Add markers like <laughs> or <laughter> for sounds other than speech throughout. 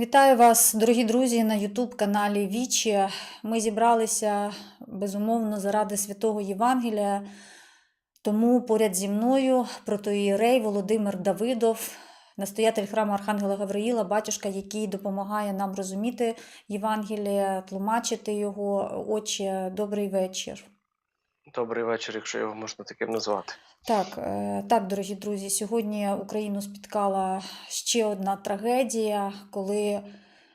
Вітаю вас, дорогі друзі, на Ютуб каналі Вічі. Ми зібралися безумовно заради святого Євангелія. Тому поряд зі мною протоїрей Володимир Давидов, настоятель храму Архангела Гавриїла, батюшка, який допомагає нам розуміти Євангеліє, тлумачити його. Отче, добрий вечір. Добрий вечір, якщо його можна таким назвати. Так, е, так, дорогі друзі, сьогодні Україну спіткала ще одна трагедія, коли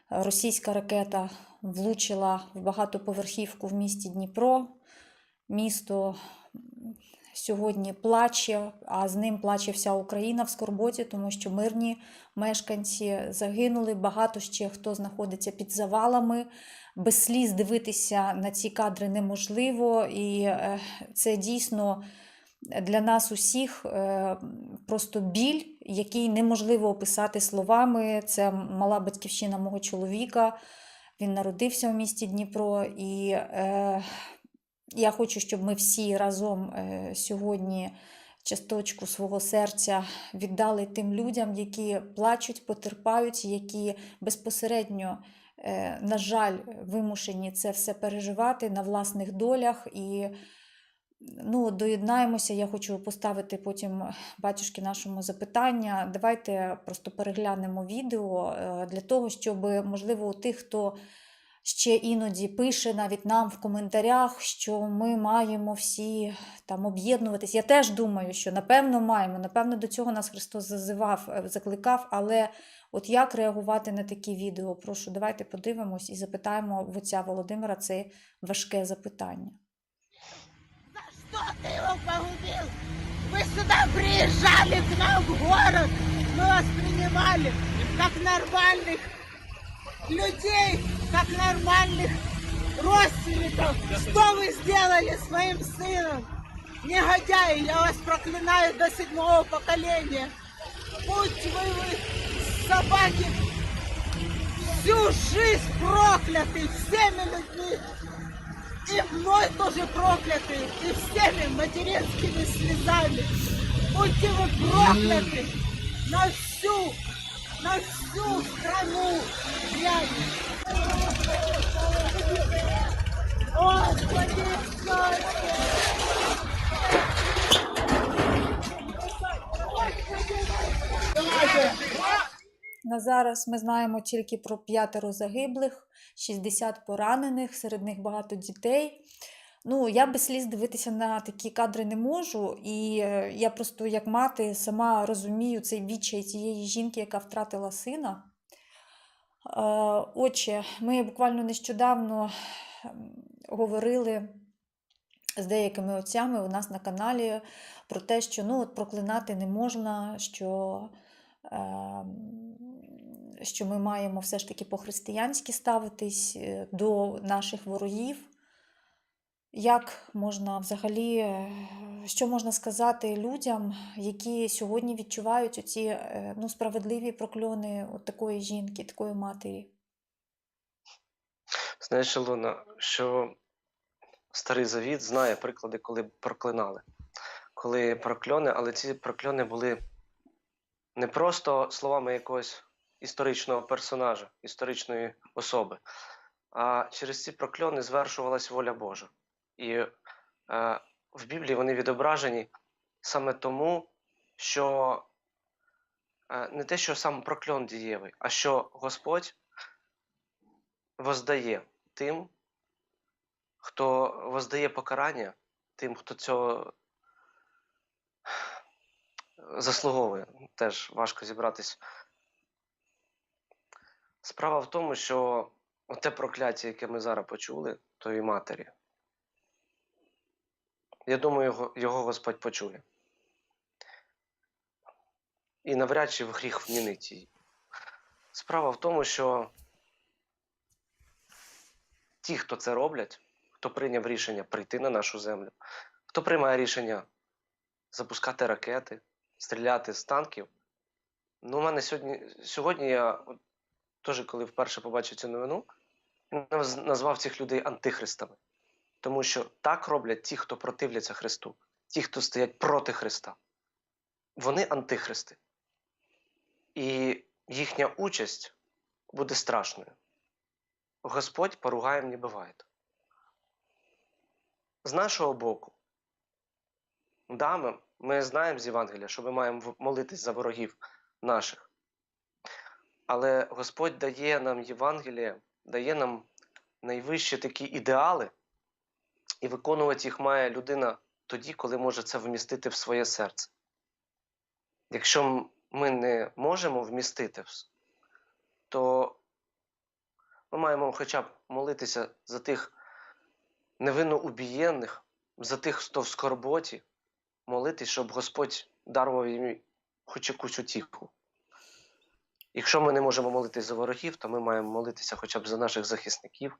російська ракета влучила в багатоповерхівку в місті Дніпро. Місто сьогодні плаче, а з ним плаче вся Україна в скорботі, тому що мирні мешканці загинули. Багато ще хто знаходиться під завалами. Без сліз дивитися на ці кадри неможливо, і е, це дійсно для нас усіх е, просто біль, який неможливо описати словами. Це мала батьківщина мого чоловіка. Він народився у місті Дніпро, і е, я хочу, щоб ми всі разом сьогодні часточку свого серця віддали тим людям, які плачуть, потерпають, які безпосередньо, е, на жаль, вимушені це все переживати на власних долях. І Ну, доєднаємося. Я хочу поставити потім батюшки нашому запитання. Давайте просто переглянемо відео е, для того, щоб, можливо, у тих, хто ще іноді пише навіть нам в коментарях, що ми маємо всі там об'єднуватись. Я теж думаю, що напевно маємо, напевно, до цього нас Христос зазивав, е, закликав, але от як реагувати на такі відео? Прошу, давайте подивимось і запитаємо в отця Володимира це важке запитання. Что ты его погубил? Вы сюда приезжали к нам в город, мы вас принимали как нормальных Людей, как нормальных родственников. Что вы сделали с моим сыном? Негодяи, я вас проклинаю до седьмого поколения. Будьте вы, вы собаки, всю жизнь прокляты всеми людьми. И мной тоже прокляты, и всеми материнскими слезами. Будьте вы прокляты на всю, на всю страну. Господи. На зараз ми знаємо тільки про п'ятеро загиблих, 60 поранених, серед них багато дітей. Ну, я без сліз дивитися на такі кадри не можу, і е, я просто як мати сама розумію цей відчай цієї жінки, яка втратила сина. Е, Отче, ми буквально нещодавно ем, говорили з деякими отцями у нас на каналі про те, що ну, от проклинати не можна, що, ем, що ми маємо все ж таки по-християнськи ставитись е, до наших ворогів. Як можна взагалі, е, що можна сказати людям, які сьогодні відчувають оці е, ну, справедливі прокльони от такої жінки, такої матері? Знаєш, Ілона, що старий завіт знає приклади, коли проклинали. Коли прокльони, але ці прокльони були не просто словами якогось історичного персонажа, історичної особи, а через ці прокльони звершувалась воля Божа. І е, в Біблії вони відображені саме тому, що е, не те, що сам прокльон дієвий, а що Господь воздає тим, хто воздає покарання, тим, хто цього заслуговує. Теж важко зібратись. Справа в тому, що те прокляття, яке ми зараз почули, тої матері, я думаю, його, його Господь почує. І навряд чи в гріх вмінить її. Справа в тому, що ті, хто це роблять, хто прийняв рішення прийти на нашу землю, хто приймає рішення запускати ракети, стріляти з танків. Ну, у мене сьогодні, сьогодні я теж, коли вперше побачив цю новину, назвав цих людей антихристами. Тому що так роблять ті, хто противляться Христу, ті, хто стоять проти Христа. Вони антихристи. І їхня участь буде страшною. Господь поругаєм не буває. З нашого боку, да, ми, ми знаємо з Євангелія, що ми маємо молитись за ворогів наших. Але Господь дає нам Євангеліє, дає нам найвищі такі ідеали, і виконувати їх має людина тоді, коли може це вмістити в своє серце. Якщо ми не можемо вмістити, то ми маємо хоча б молитися за тих невинно убієнних, за тих, хто в скорботі, молитись, щоб Господь дарував їм хоч якусь утіху. Якщо ми не можемо молитись за ворогів, то ми маємо молитися хоча б за наших захисників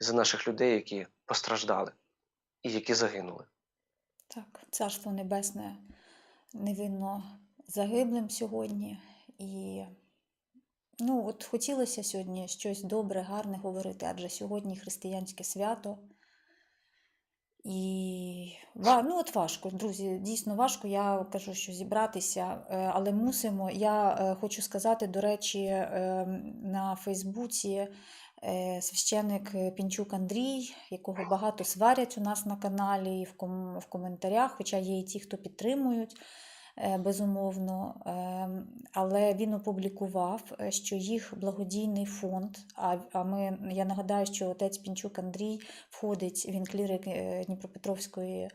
і за наших людей, які постраждали і які загинули. Так, Царство Небесне невинно загиблим сьогодні. І ну, от хотілося сьогодні щось добре, гарне говорити, адже сьогодні християнське свято. І ну, от важко, друзі, дійсно важко. Я кажу, що зібратися, е, але мусимо. Я е, хочу сказати, до речі, е, на Фейсбуці священник е, Пінчук Андрій, якого багато сварять у нас на каналі і в, коментарях, хоча є і ті, хто підтримують. е, Безумовно, Ем, але він опублікував, е, що їх благодійний фонд. А, ми я нагадаю, що отець Пінчук Андрій входить, він клірик е, Дніпропетровської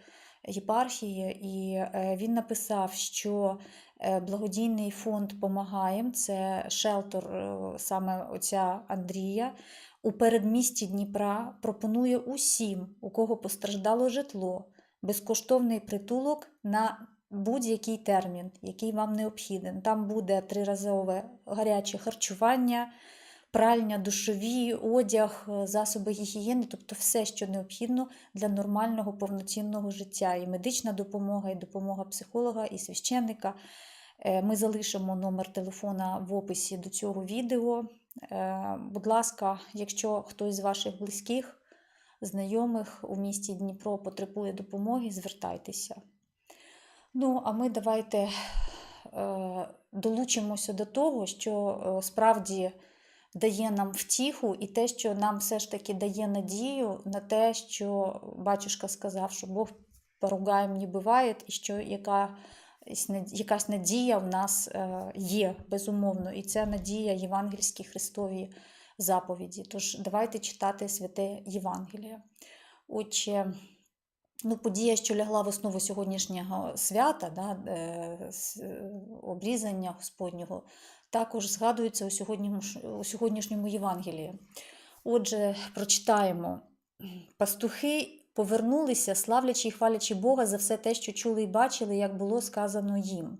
єпархії, і е, він написав, що е, благодійний фонд Помагаєм це шелтор е, саме отця Андрія. У передмісті Дніпра пропонує усім, у кого постраждало житло, безкоштовний притулок на будь-який термін, який вам необхіден. Там буде триразове гаряче харчування, пральня, душові, одяг, е, засоби гігієни, тобто все, що необхідно для нормального повноцінного життя. І медична допомога, і допомога психолога, і священника. Е, Ми залишимо номер телефона в описі до цього відео. Е, Будь ласка, якщо хтось з ваших близьких, знайомих у місті Дніпро потребує допомоги, звертайтеся. Ну, а ми давайте долучимося до того, що справді дає нам втіху, і те, що нам все ж таки дає надію на те, що батюшка сказав, що Бог поругаєм не буває, і що яка, якась надія в нас е, є, безумовно, і це надія євангельські Христові заповіді. Тож давайте читати святе Євангеліє. Отже, ну, подія, що лягла в основу сьогоднішнього свята, да, е, обрізання Господнього, також згадується у сьогоднішньому, у сьогоднішньому Євангелії. Отже, прочитаємо. Пастухи повернулися, славлячи і хвалячи Бога за все те, що чули і бачили, як було сказано їм.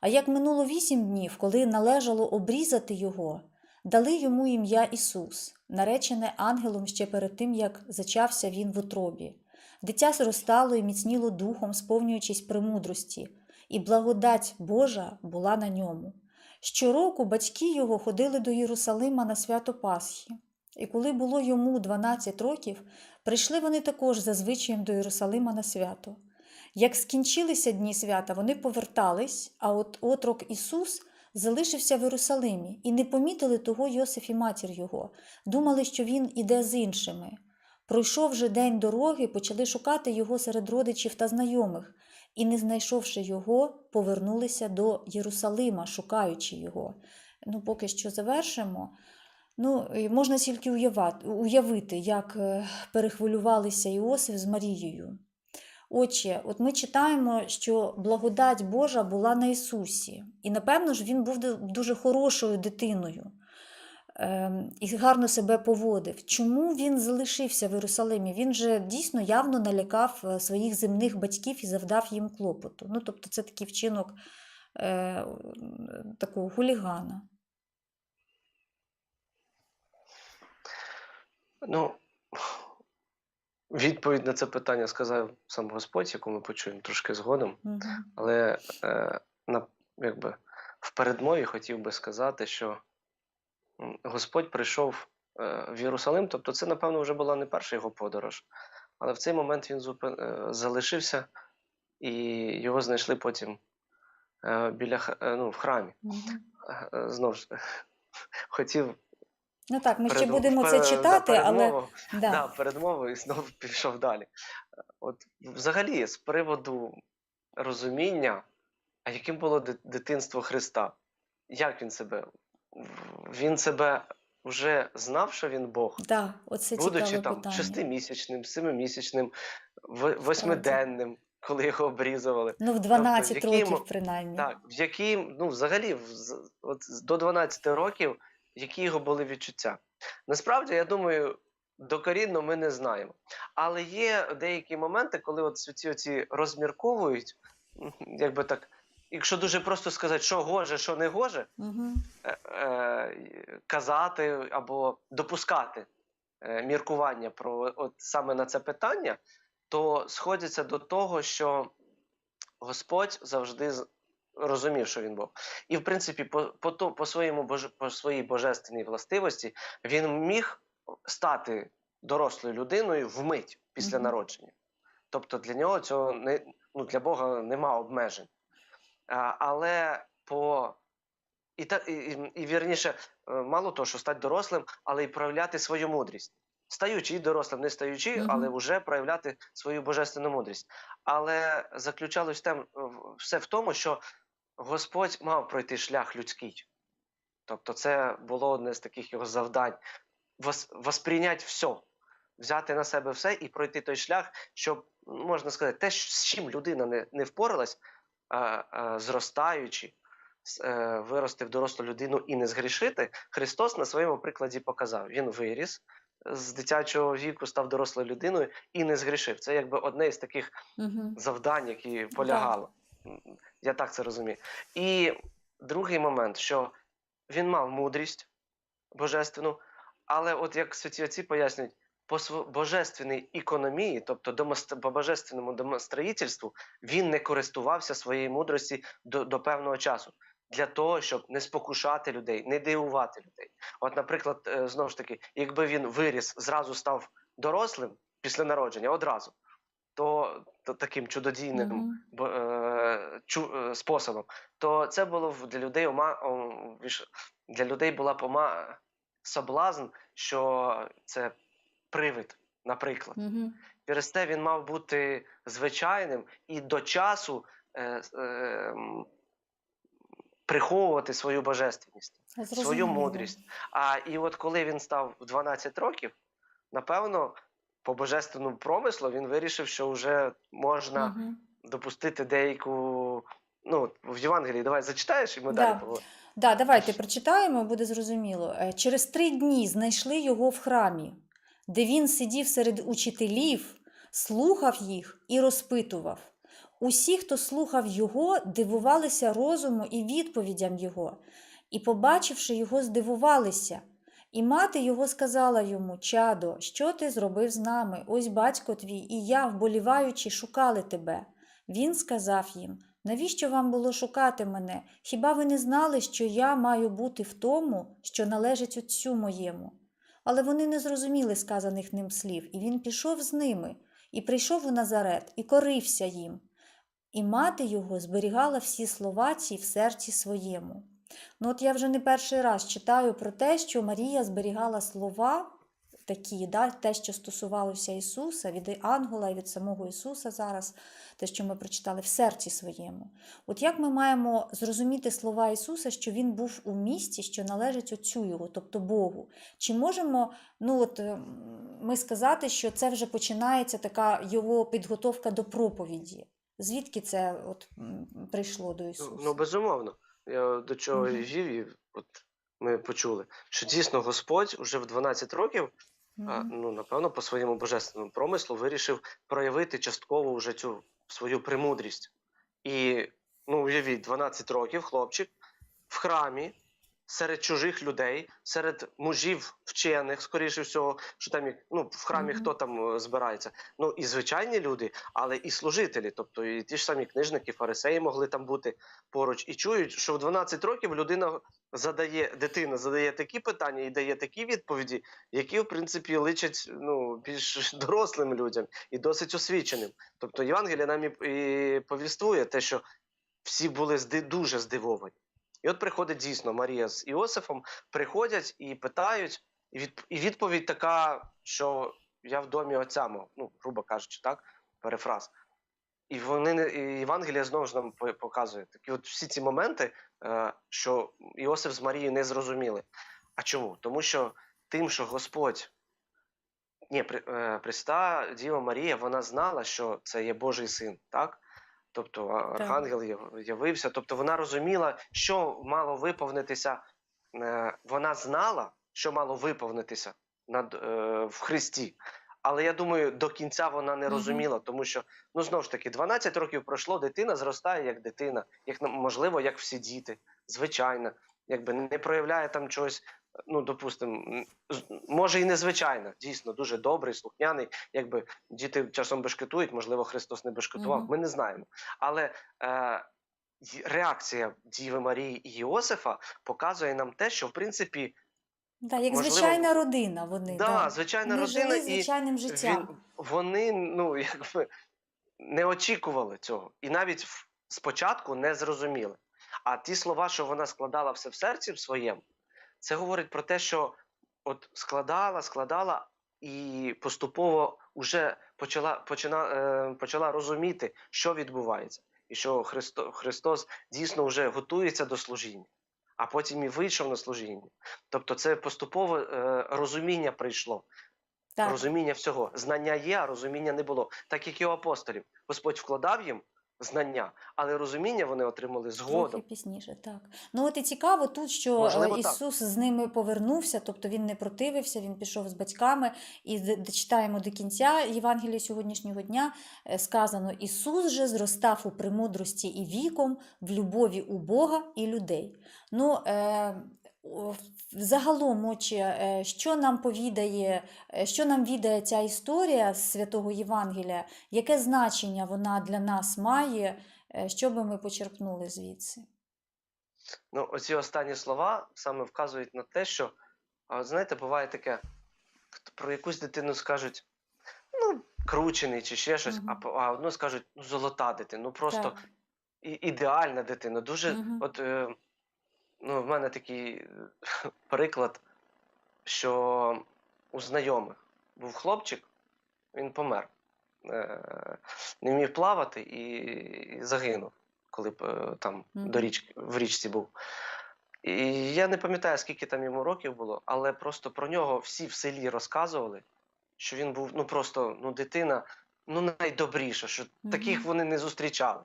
А як минуло вісім днів, коли належало обрізати його, дали йому ім'я Ісус, наречене ангелом ще перед тим, як зачався він в утробі. Дитя зростало і міцніло духом, сповнюючись премудрості, і благодать Божа була на ньому. Щороку батьки його ходили до Єрусалима на свято Пасхи. І коли було йому 12 років, прийшли вони також за звичаєм до Єрусалима на свято. Як скінчилися дні свята, вони повертались, а от отрок Ісус залишився в Єрусалимі і не помітили того Йосиф і матір його, думали, що він іде з іншими. Пройшов же день дороги, почали шукати його серед родичів та знайомих, і, не знайшовши його, повернулися до Єрусалима, шукаючи його. Ну, поки що завершимо. Ну, можна тільки уявити, як е, перехвилювалися Іосиф з Марією. Отже, от ми читаємо, що благодать Божа була на Ісусі, і напевно ж він був дуже хорошою дитиною і гарно себе поводив. Чому він залишився в Єрусалимі? Він же дійсно явно налякав е, своїх земних батьків і завдав їм клопоту. Ну, тобто, це такий вчинок е, такого хулігана. Ну, відповідь на це питання сказав сам Господь, яку ми почуємо трошки згодом. Але е, на, якби, в передмові хотів би сказати, що Господь прийшов е, в Єрусалим, тобто це, напевно, вже була не перша його подорож. Але в цей момент він зупин, е, залишився, і його знайшли потім е, біля ну, в храмі. Угу. Знову ж <laughs> хотів Ну так, ми ще будемо це да, читати, але передмову. да. Да, передмову і знову <laughs> пішов далі. От взагалі, з приводу розуміння, а яким було дитинство Христа? Як він себе? Він себе вже знав, що він Бог, Да, оце будучи там питання. шестимісячним, семимісячним, восьмиденним, коли його обрізували. Ну, в 12 Тобто, який років, принаймні. Так, в які, ну, взагалі, в- от до 12 років, які його були відчуття. Насправді, я думаю, докорінно ми не знаємо. Але є деякі моменти, коли от ці оці розмірковують, якби так, якщо дуже просто сказати, що гоже, що не гоже, Угу. е, е, казати або допускати е, міркування про от саме на це питання, то сходяться до того, що Господь завжди розумів, що він Бог. І, в принципі, по, по, то- по, своєму боже, по своїй божественній властивості він міг стати дорослою людиною вмить після Мгм. народження. Тобто для нього цього не ну, для Бога нема обмежень. Але по і, та, і, і, вірніше, е, мало того, що стати дорослим, але й проявляти свою мудрість. Стаючи і дорослим, не стаючи, Мгм. але вже проявляти свою божественну мудрість. Але заключалось тем, все в тому, що Господь мав пройти шлях людський. Тобто, це було одне з таких його завдань вос, восприйняти все, взяти на себе все і пройти той шлях, щоб, ну, можна сказати, те, з чим людина не, не впоралась, зростаючи, е, вирости в дорослу людину і не згрішити, Христос на своєму прикладі показав. Він виріс з дитячого віку, став дорослою людиною і не згрішив. Це якби одне із таких Угу. завдань, які полягало. Я так це розумію. І другий момент, що він мав мудрість божественну, але от як святі отці пояснюють, по божественній економії, тобто домост- по божественному домостроїтельству, він не користувався своєю мудрості до, до певного часу. Для того, щоб не спокушати людей, не дивувати людей. От, наприклад, е, знову ж таки, якби він виріс, зразу став дорослим після народження, одразу, то, то таким чудодійним бо- е, чу, е, способом, то це було для людей ума, о, для людей була пома соблазн, що це привид, наприклад. Угу. Через те він мав бути звичайним і до часу е, е, приховувати свою божественність свою мудрість. А і от коли він став в 12 років, напевно, по божественному промислу він вирішив, що вже можна Угу. допустити деяку. Ну, в Євангелії давай зачитаєш, і ми Да. далі поговоримо. Да, давайте прочитаємо, буде зрозуміло. Е, Через три дні знайшли його в храмі, де він сидів серед учителів, слухав їх і розпитував. Усі, хто слухав його, дивувалися розуму і відповідям його, і, побачивши його, здивувалися. І мати його сказала йому: Чадо, що ти зробив з нами? Ось батько твій і я, вболіваючи, шукали тебе. Він сказав їм: Навіщо вам було шукати мене? Хіба ви не знали, що я маю бути в тому, що належить отцю моєму? Але вони не зрозуміли сказаних ним слів, і він пішов з ними, і прийшов у Назарет, і корився їм. І мати його зберігала всі слова ці в серці своєму. Ну, от я вже не перший раз читаю про те, що Марія зберігала слова такі, да, те, що стосувалося Ісуса, від ангела і від самого Ісуса зараз, те, що ми прочитали в серці своєму. От як ми маємо зрозуміти слова Ісуса, що Він був у місті, що належить Отцю Його, тобто Богу? Чи можемо ну, от, ем, ми сказати, що це вже починається така його підготовка до проповіді? Звідки це от, прийшло до Ісуса? Ну, ну, безумовно. Я до чого Мгм. і вів, і от ми почули, що дійсно Господь уже в 12 років, а, ну, напевно, по своєму божественному промислу вирішив проявити частково вже цю свою премудрість. І, ну, уявіть, 12 років хлопчик в храмі серед чужих людей, серед мужів вчених, скоріше всього, що там ну, в храмі Мгм. хто там е, збирається. Ну і звичайні люди, але і служителі, тобто і ті ж самі книжники, фарисеї могли там бути поруч, і чують, що в 12 років людина задає, дитина задає такі питання і дає такі відповіді, які в принципі личать ну більш <laughs> дорослим людям і досить освіченим. Тобто Євангелія нам і, і повіствує те, що всі були зди, дуже здивовані. І от приходить дійсно Марія з Іосифом, приходять і питають, І, від, і відповідь така, що я в домі отця мого, ну, грубо кажучи, так, перефраз. І вони і Євангелія знову ж нам показує такі от всі ці моменти, е, що Іосиф з Марією не зрозуміли. А чому? Тому що тим, що Господь, ні, Преста Діва Марія, вона знала, що це є Божий син, так? Тобто архангел яв- явився, тобто вона розуміла, що мало виповнитися. Е, Вона знала, що мало виповнитися над, е, в Христі. Але я думаю, до кінця вона не розуміла, тому що ну знову ж таки 12 років пройшло, дитина зростає як дитина, як на- можливо, як всі діти, звичайно, якби не проявляє там чогось. Ну, допустимо, може і незвичайно, дійсно дуже добрий, слухняний. Якби діти часом бешкетують, можливо, Христос не бешкетував, Мгм. ми не знаємо. Але е, реакція Діви Марії і Йосифа показує нам те, що в принципі Да, як Можливо, звичайна родина вони. да, да. звичайна Вони родина жили і звичайним життям. він, вони ну <laughs> якби не очікували цього, і навіть спочатку не зрозуміли. А ті слова, що вона складала все в серці в своєму, це говорить про те, що от складала, складала і поступово вже почала, почина, е, почала розуміти, що відбувається, і що Христо, Христос дійсно вже готується до служіння, а потім і вийшов на служіння. Тобто, це поступово е, розуміння прийшло Так. розуміння всього. Знання є, а розуміння не було. Так як і у апостолів. Господь вкладав їм знання, але розуміння вони отримали згодом. Трохи пізніше, так. Ну от і цікаво тут, що Можливо, е, так. Ісус з ними повернувся, тобто він не противився, він пішов з батьками. І дочитаємо до кінця Євангелія сьогоднішнього дня. е, Сказано: Ісус же зростав у премудрості і віком, в любові у Бога і людей. Ну, е, Загалом, отче, е, що нам повідає, е, що нам відає ця історія з святого Євангелія, яке значення вона для нас має, е, що би ми почерпнули звідси? Ну, оці останні слова саме вказують на те, що, знаєте, буває таке, про якусь дитину скажуть, ну, кручений чи ще щось, а, по- а одну скажуть, ну, золота дитина, ну просто Так. ідеальна дитина. Дуже, Мгм. от, е, ну, в мене такий е, <laughs> приклад, що у знайомих був хлопчик, він помер. Е, не вмів плавати і, загинув, коли б, е, там до річки, в річці був. І я не пам'ятаю, скільки там йому років було, але просто про нього всі в селі розказували, що він був ну просто ну, дитина ну, найдобріша, що таких вони не зустрічали.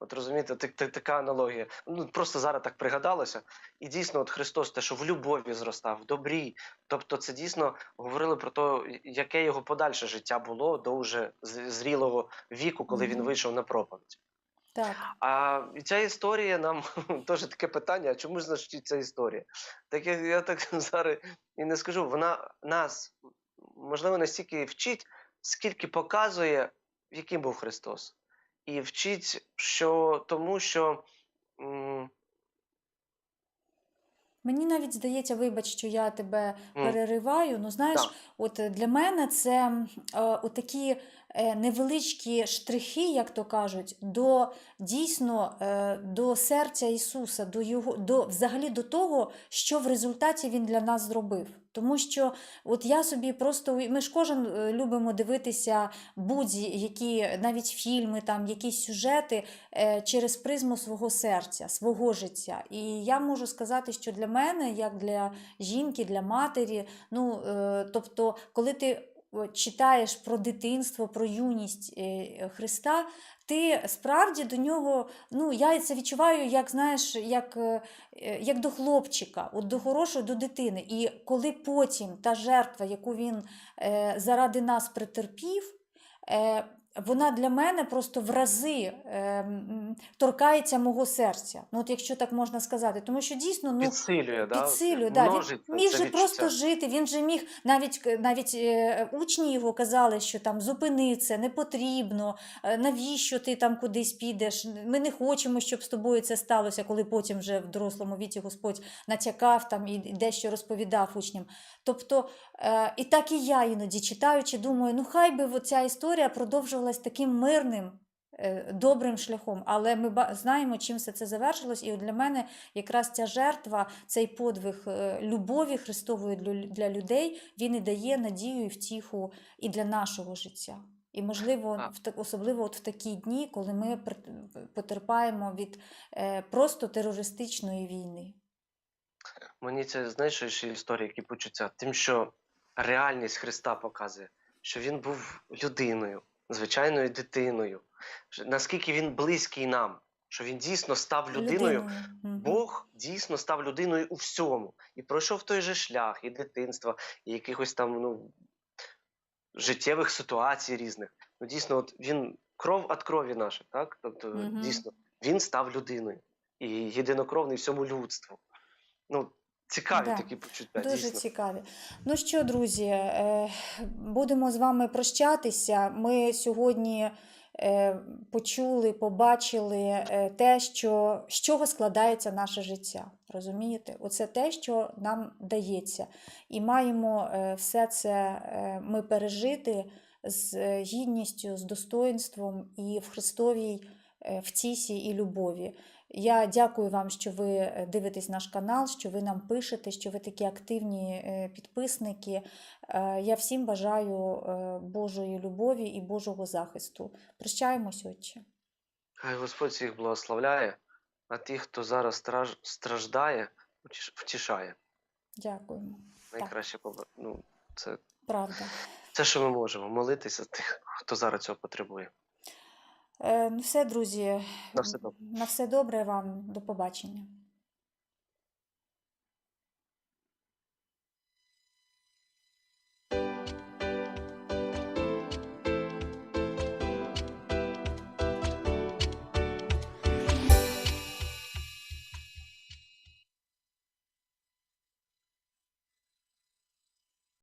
От розумієте, так, так, така аналогія. Ну просто зараз так пригадалося. І дійсно, от Христос, те, що в любові зростав, в добрі. Тобто, це дійсно говорили про те, яке його подальше життя було до вже зрілого віку, коли він вийшов на проповідь. Так. А ця історія нам <laughs> теж таке питання: а чому ж значить ця історія? Так я, я так <laughs> зараз і не скажу. Вона нас можливо настільки вчить, скільки показує, яким був Христос. І вчить, що тому, що м, Мені навіть здається, вибач, що я тебе Мгм. перериваю. Ну, знаєш, Так. от для мене це е, отакі е, невеличкі штрихи, як то кажуть, до дійсно е, до серця Ісуса, до його, до, взагалі до того, що в результаті Він для нас зробив. Тому що от я собі просто ми ж кожен е, любимо дивитися будь-які навіть фільми, там якісь сюжети е, через призму свого серця, свого життя. І я можу сказати, що для мене, як для жінки, для матері, ну е, тобто, коли ти читаєш про дитинство, про юність Христа, ти справді до нього, ну я це відчуваю, як знаєш, як, е, як до хлопчика, от до хорошого, до дитини. І коли потім та жертва, яку він е, заради нас претерпів, е, вона для мене просто в рази е, торкається мого серця. Ну, от якщо так можна сказати. Тому що дійсно ну, підсилює, да? підсилює. Да, множить він міг же просто жити, він же міг, навіть, навіть е, учні його казали, що там зупини це, не потрібно, е, навіщо ти там кудись підеш, ми не хочемо, щоб з тобою це сталося, коли потім вже в дорослому віці Господь натякав там і дещо розповідав учням. Тобто, е, і так і я іноді читаючи, думаю, ну хай би ця історія продовжувалась таким мирним е, добрим шляхом. Але ми знаємо, чим все це завершилось. І от для мене якраз ця жертва, цей подвиг е, любові Христової для людей, він і дає надію і втіху і для нашого життя. І, можливо, в особливо от в такі дні, коли ми потерпаємо від е, просто терористичної війни. Мені це знаєш, ще історії, які почуття, тим, що реальність Христа показує, що він був людиною, звичайною дитиною. Наскільки він близький нам, що він дійсно став людиною. Мгм. Бог дійсно став людиною у всьому і пройшов той же шлях, і дитинства, і якихось там ну, життєвих ситуацій різних. Ну, дійсно, от він кров від крові наша, так? Тобто, Мгм. дійсно, він став людиною і єдинокровний всьому людству. Ну, цікаві Да. такі почуття. Дуже дійсно. цікаві. Ну що, друзі, е, будемо з вами прощатися. Ми сьогодні е, почули, побачили е, те, що, з чого складається наше життя. Розумієте? Оце те, що нам дається. І маємо все це ми пережити з гідністю, з достоинством і в Христовій втісі і любові. Я дякую вам, що ви е, дивитесь наш канал, що ви нам пишете, що ви такі активні е, підписники. Е, Я всім бажаю Божої любові і Божого захисту. Прощаємось, отче. Хай Господь всіх благословляє, а тих, хто зараз страждає, втішає. Дякуємо. Найкраще ну, це, Правда. це, що ми можемо, молитися тих, хто зараз цього потребує. Е, Ну все, друзі, На все добре. на все добре вам. До побачення.